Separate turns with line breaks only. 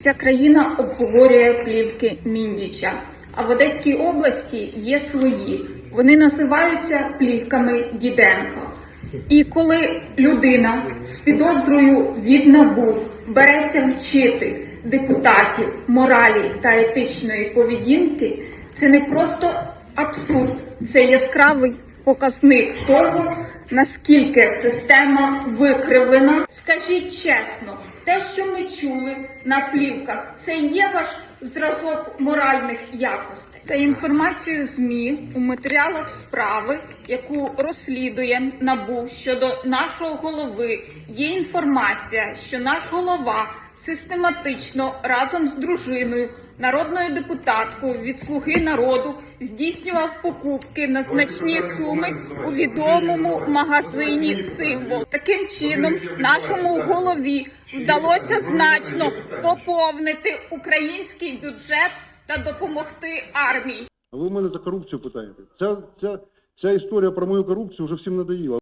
Вся країна обговорює плівки Міндіча. А в Одеській області є свої. Вони називаються плівками Діденко. І коли людина з підозрою від НАБУ береться вчити депутатів моралі та етичної поведінки, це не просто абсурд, це яскравий показник того, наскільки система викривлена. Скажіть чесно, те, що ми чули на плівках, це є ваш зразок моральних якостей. Це інформацію ЗМІ у матеріалах справи, яку розслідує НАБУ щодо нашого голови. Є інформація, що наш голова систематично разом з дружиною, народною депутаткою від слуги народу здійснював покупки на значні суми у відомому магазині Символ. Таким чином, нашому голові вдалося значно поповнити український бюджет та допомогти армії.
А ви мене за корупцію питаєте? Ця, ця, ця історія про мою корупцію вже всім надоїла.